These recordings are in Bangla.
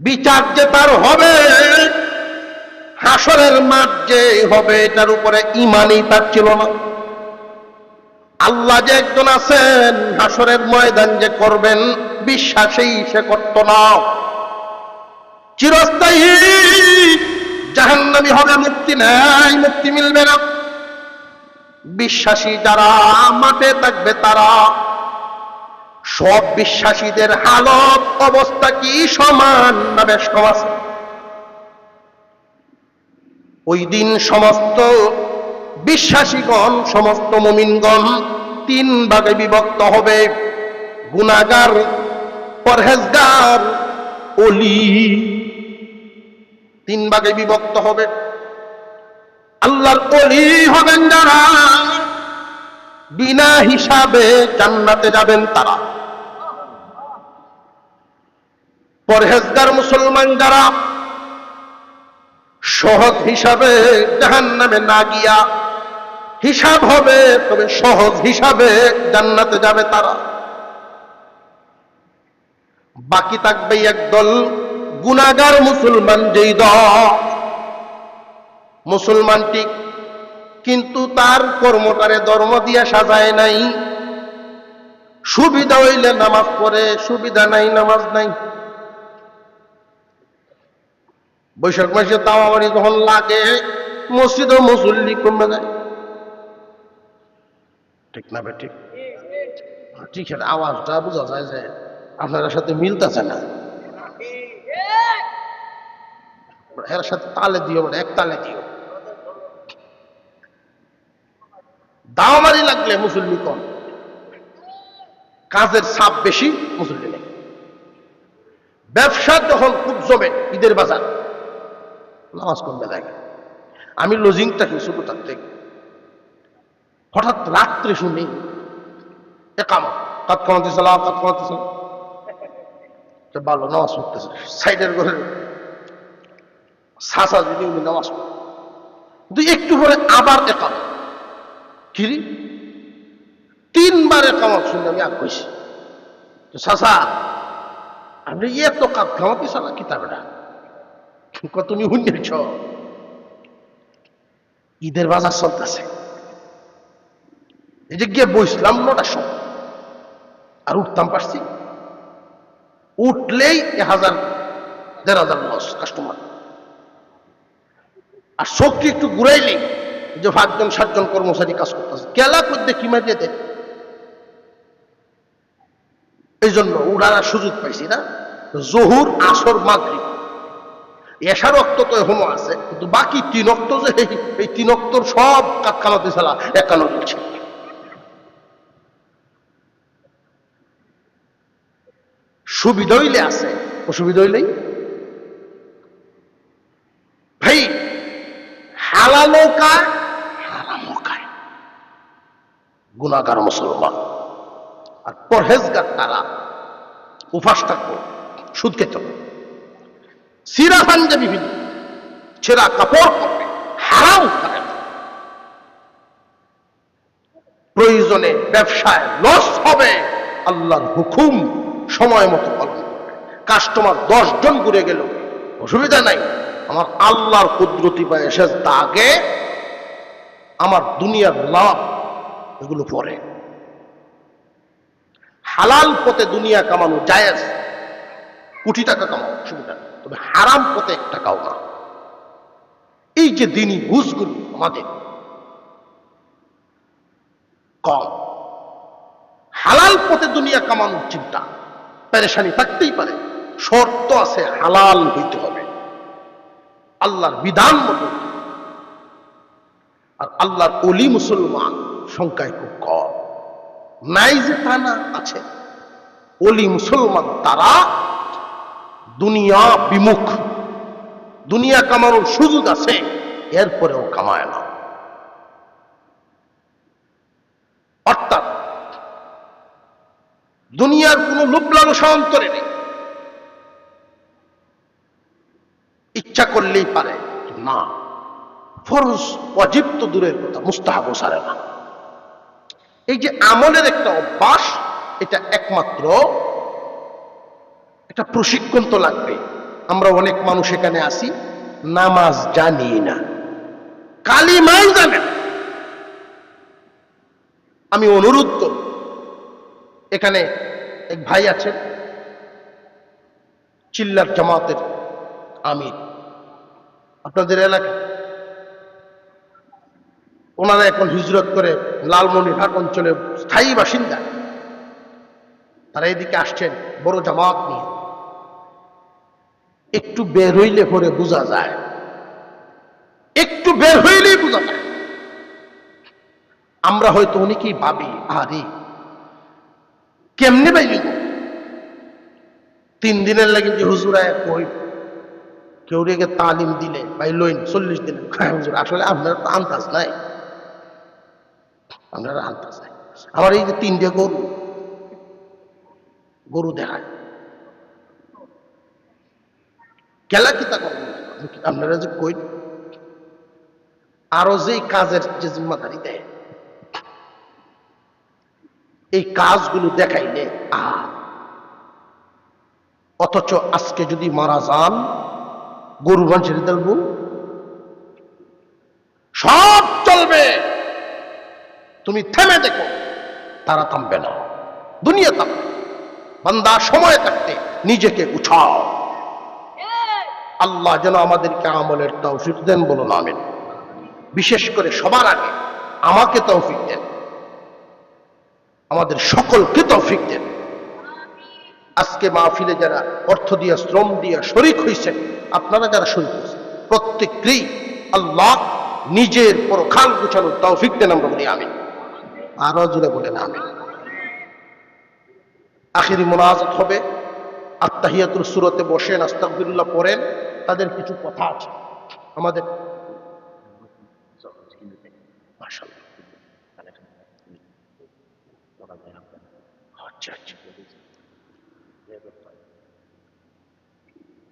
বিচার যে তার হবে, হাসরের মাঠ যে হবে, এটার উপরে ইমানই তার ছিল না। আল্লাহ যে একজন আছেন, হাসরের ময়দান যে করবেন, বিশ্বাসেই সে করত না। চিরস্থায়ী জাহান্নামি হবে, মুক্তি নেই, মুক্তি মিলবে না। বিশ্বাসী যারা, মাঠে থাকবে তারা সব বিশ্বাসীদের হালত অবস্থা কি সমান ভাবে সমাজ ওই দিন সমস্ত বিশ্বাসীগণ, সমস্ত মুমিনগণ তিন ভাগে বিভক্ত হবে। গুনাগার পরহেজগার, অলি। তিন ভাগে বিভক্ত হবে। আল্লাহর অলি হবেন যারা। বিনা হিসাবে জান্নাতে যাবেন তারা। পরহেজগার মুসলমান যারা, সহজ হিসাবে জাহান নামে না গিয়া হিসাব হবে, তবে সহজ হিসাবে জান্নাতে যাবে তারা। বাকি থাকবে একদল গুনাগার মুসলমান যেই দল। মুসলমানটি কিন্তু তার কর্মটারে ধর্ম দিয়া সাজায় নাই। সুবিধা হইলে নামাজ পড়ে, সুবিধা নাই, নামাজ নাই। বৈশাখ মাসে তাওয়াবাড়ি যখন লাগে, মসজিদ ও মুসল্লি কমে যায় ঠিক না বে ঠিক? ঠিক আছে আওয়াজটা বোঝা যায় যে আপনার সাথে মিলতেছে না। এর সাথে তালে দিও মানে এক তালে দিও। দাওয়ামারি লাগলে মুসল্লি কম। কাজের চাপ বেশি, মুসল্লি নেই। ব্যবসা যখন খুব জমে, ঈদের বাজার, নামাজ কমবে লাগে আমি লজিংটা কি শুধু থেকে? হঠাৎ রাত্রে শুনি একাম কাত কামাতে সালাম। কাত কামাতে ভালো নামাজ পড়তেছে, সাইডের ঘরে। সাসা যদি উনি নামাজ পড়ে। কিন্তু একটু পরে আবার একাম কিরি তিনবার একামত শুনে আমি আগ কইছি। সাসা আপনি এত কাপ খাওয়াতে সালা কিতাবটা কত তুমি শুনেছ? ঈদের বাজার চলতেছে। এই যে গিয়ে বসলাম নটার সময়। আর উঠতাম পারছি। উঠলেই হাজার, দেড় হাজার লস কাস্টমার আর শক্তি একটু ঘুরাইলেই যে পাঁচজন সাতজন কর্মচারী কাজ করতেছে। কেলা করতে কি মারিয়ে দেয়? এই জন্য উড়ার সুযোগ পাইছি না, জহুর আসর মাগরি এসার রক্ত তো এখনও আছে, কিন্তু বাকি তিন অক্ত যে এই- তিন অক্তর সব কাতখানাতে ছাড়া একান্ন দিচ্ছে সুবিধা হইলে আছে, অসুবিধা হইলেই ভাই হালালো কায় হারামও কায় গুণাগার মুসলমান। আর পরহেজগার তারা উপাস থাকব সুদ খেত সিরা পাঞ্জাবি বিভিন্ন, ছেঁড়া কাপড় পরবে হারাম খাবে প্রয়োজনে ব্যবসায় লস হবে, আল্লাহর হুকুম সময় মতো পালন করবে। কাস্টমার দশ জন ঘুরে গেল, অসুবিধা নাই, আমার আল্লাহর কুদরতি পায় শেষ দাগে আমার দুনিয়ার লাভ এগুলো পরে হালাল পথে দুনিয়া কামানো জায়েজ। কোটি টাকা কামাও অসুবিধা নেই। তবে হারাম পথে এক টাকাও না। এই যে দিনই ঘুষগুলো আমাদের। কম। হালাল পথে দুনিয়া কামানোর চিন্তা পেরেশানি থাকতেই পারে। শর্ত আছে, হালাল হইতে হবে। আল্লাহর বিধান মতো। আর আল্লাহর অলি মুসলমান সংখ্যায় খুব কম। নাই যে তা না, আছে। অলি মুসলমান, তারা দুনিয়া বিমুখ। দুনিয়া কামানোর সুযোগ আছে, এরপরেও কামায় না। অর্থাৎ, দুনিয়ার কোন লোভ লালসা অন্তরে নেই। ইচ্ছা করলেই পারে না। ফরজ অজিব তো দূরের কথা মুস্তাহাব সারে না। এই যে আমলের একটা অভ্যাস, এটা একমাত্র একটা প্রশিক্ষণ তো লাগবে। আমরা অনেক মানুষ এখানে আসি নামাজ জানি না কালিমাই জানে আমি অনুরোধ করব, এখানে এক ভাই আছেন, চিল্লার জামাতের আমির। আপনাদের এলাকা ওনারা এখন হিজরত করে লালমনিরহাট অঞ্চলে স্থায়ী বাসিন্দা। তারা এদিকে আসছেন বড় জামাত নিয়ে। একটু বের হইলে পরে বোঝা যায়। একটু বের হইলেই বোঝা যায়। আমরা হয়তো অনেকেই ভাবি, আরে, কেমনে বাইলি তিন দিনের লাগে যে হুজুরা কই? কেউ রেগে তালিম দিলে, ভাই লইন, চল্লিশ দিন হ্যাঁ হুজুর, আসলে আপনার তো আন্দাজ নাই। আপনার আন্দাজ নাই আমার এই যে তিনটে গরু গরু দেখায়। খেলা কি আপনারা যে কই আরও যে কাজের যে জিম্মাদারি দেয়, এই কাজগুলো দেখাইলে আ অথচ আজকে যদি মারা যান, গরু মানুষের দেব সব চলবে। তুমি থেমে দেখো, তারা থামবে না। দুনিয়া থামবে। বান্দা সময় থাকতে নিজেকে উঠাও আল্লাহ যেন আমাদেরকে আমলের তৌফিক দেন বলুন, আমিন। বিশেষ করে সবার আগে আমাকে তৌফিক দেন। আমাদের সকলকে তৌফিক দেন। আজকে মাহফিলে যারা অর্থ দিয়া, শ্রম দিয়া শরিক হয়েছেন আপনারা যারা শরিক হয়েছেন প্রত্যেককেই আল্লাহ নিজের পরখাল গুছানোর তৌফিক দেন আমরা বলি, আমিন। আরও জুড়ে বলেন আমিন আখিরি মোনাজাত হবে। আত্মাহিয়াতুর সুরতে বসেন, আস্তাগফিরুল্লাহ পড়েন, তাদের কিছু কথা আছে। আমাদের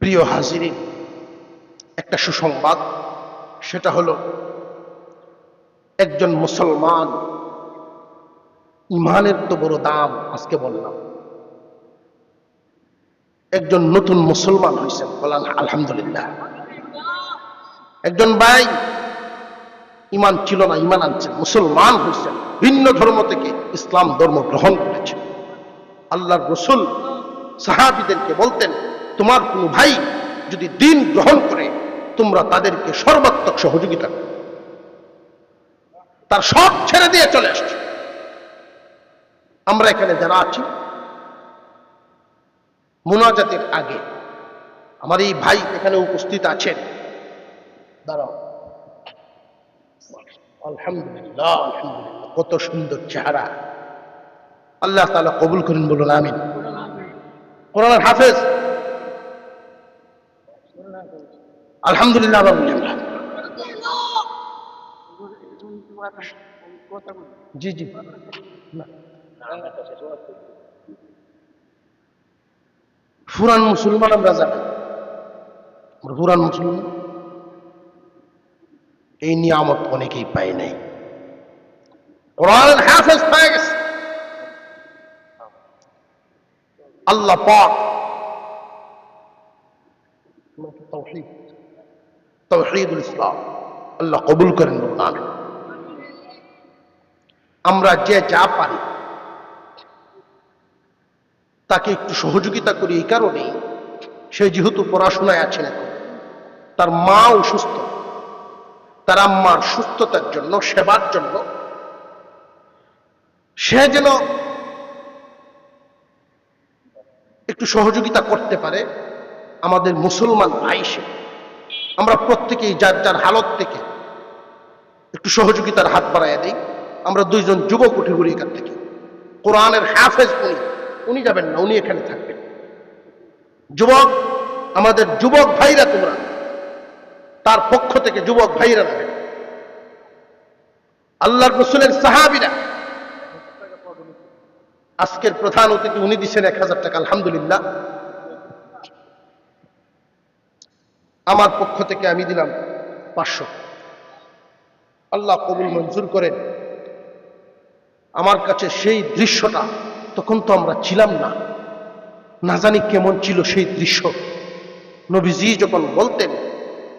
প্রিয় হাজিরিন, একটা সুসংবাদ, সেটা হলো, একজন মুসলমান ইমানের তো বড় দাম, আজকে বললাম। একজন নতুন মুসলমান হয়েছেন, বলেন আলহামদুলিল্লাহ। একজন ভাই, ইমান ছিল না, ইমান আনছেন, মুসলমান হয়েছেন, ভিন্ন ধর্ম থেকে ইসলাম ধর্ম গ্রহণ করেছেন। আল্লাহর রসুল সাহাবিদেরকে বলতেন, তোমার কোন ভাই যদি দিন গ্রহণ করে, তোমরা তাদেরকে সর্বাত্মক সহযোগিতা তার সব ছেড়ে দিয়ে চলে আসছে। আমরা এখানে যারা আছি মোনাজাতের আগে আমার এই ভাই এখানে উপস্থিত আছেন। দাঁড়াও। আলহামদুলিল্লাহ আলহামদুলিল্লাহ কত সুন্দর চেহারা। আল্লাহ তালা কবুল করেন বলুন আমিন। কোরআনের হাফেজ। আলহামদুলিল্লাহ। জি জি। না। ফুরান মুসলমান আমরা জানি। ফুরান মুসলমান। এই নিয়ামত অনেকেই পায় নাই। গেছে। আল্লাহ পাক তৌহিদ তৌহিদুল ইসলাম, আল্লাহ কবুল করেন আমরা যে যা পারি তাকে একটু সহযোগিতা করি এই কারণে সে যেহেতু পড়াশোনায় আছেন এখন। তার মা অসুস্থ। তার আম্মার সুস্থতার জন্য, সেবার জন্য। সে যেন একটু সহযোগিতা করতে পারে আমাদের মুসলমান ভাই সে। আমরা প্রত্যেকেই যার যার হালত থেকে একটু সহযোগিতার হাত বাড়াইয়া দিই। আমরা দুইজন যুবক উঠে ঘুরি এখান থেকে। কোরআনের হাফেজ উনি। উনি যাবেন না, উনি এখানে থাকবেন যুবক, আমাদের যুবক ভাইরা তোমরা, তার পক্ষ থেকে যুবক ভাইরা নেবেন আল্লাহর রসুলের সাহাবিরা, আজকের প্রধান অতিথি উনি দিচ্ছেন এক হাজার টাকা, আলহামদুলিল্লাহ। আমার পক্ষ থেকে আমি দিলাম পাঁচশো। আল্লাহ কবুল মঞ্জুর করেন। আমার কাছে সেই দৃশ্যটা তখন তো আমরা ছিলাম না। না জানি কেমন ছিল সেই দৃশ্য। নবীজি যখন বলতেন